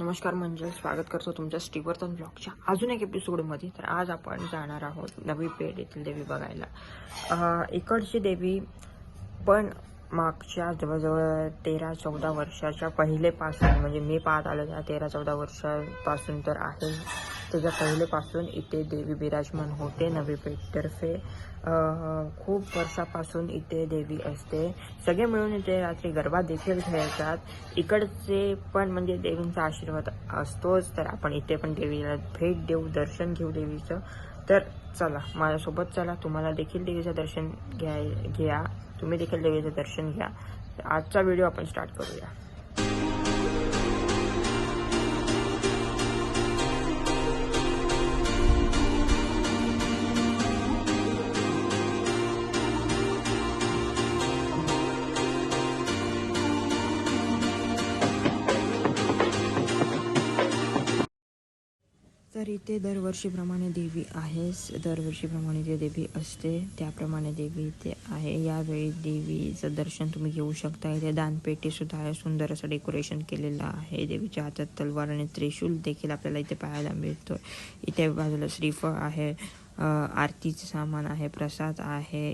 नमस्कार म्हणजे स्वागत करतो तुमच्या स्टीवर्तन ब्लॉगच्या अजून एक एपिसोडमध्ये तर आज आपण जाणार आहोत नवी पेठ येथील देवी बघायला. इकडची देवी पण मागच्या जवळजवळ तेरा चौदा वर्षाच्या पहिलेपासून म्हणजे मी पाहत आलो त्या तेरा चौदा वर्षापासून तर आहे. त्याच्या पहिलेपासून इथे देवी विराजमान होते नवी पेठतर्फे खूप वर्षापासून इथे देवी असते. सगळे मिळून इथे रात्री गरबा देखील खेळतात. इकडचे पण म्हणजे देवींचा आशीर्वाद असतोच तर आपण इथे पण देवीला भेट देऊ दर्शन घेऊ देवीचं. तर चला माझ्यासोबत चला तुम्हाला देखील देवीचं दर्शन घ्या घ्या. तुम्ही देखील देवीचं दर्शन घ्या. आजचा व्हिडिओ आपण स्टार्ट करूया. तर इथे दरवर्षीप्रमाणे देवी आहेस दरवर्षीप्रमाणे ते देवी असते त्याप्रमाणे देवी इथे आहे. यावेळी देवीचं दर्शन तुम्ही घेऊ शकता. इथे दानपेटीसुद्धा आहे. सुंदर असं डेकोरेशन केलेलं आहे. देवीच्या हातात तलवार आणि त्रिशूल देखील आपल्याला इथे पाहायला मिळतो इथे बाजूला श्रीफळ आहे. आरतीचं सामान आहे. प्रसाद आहे.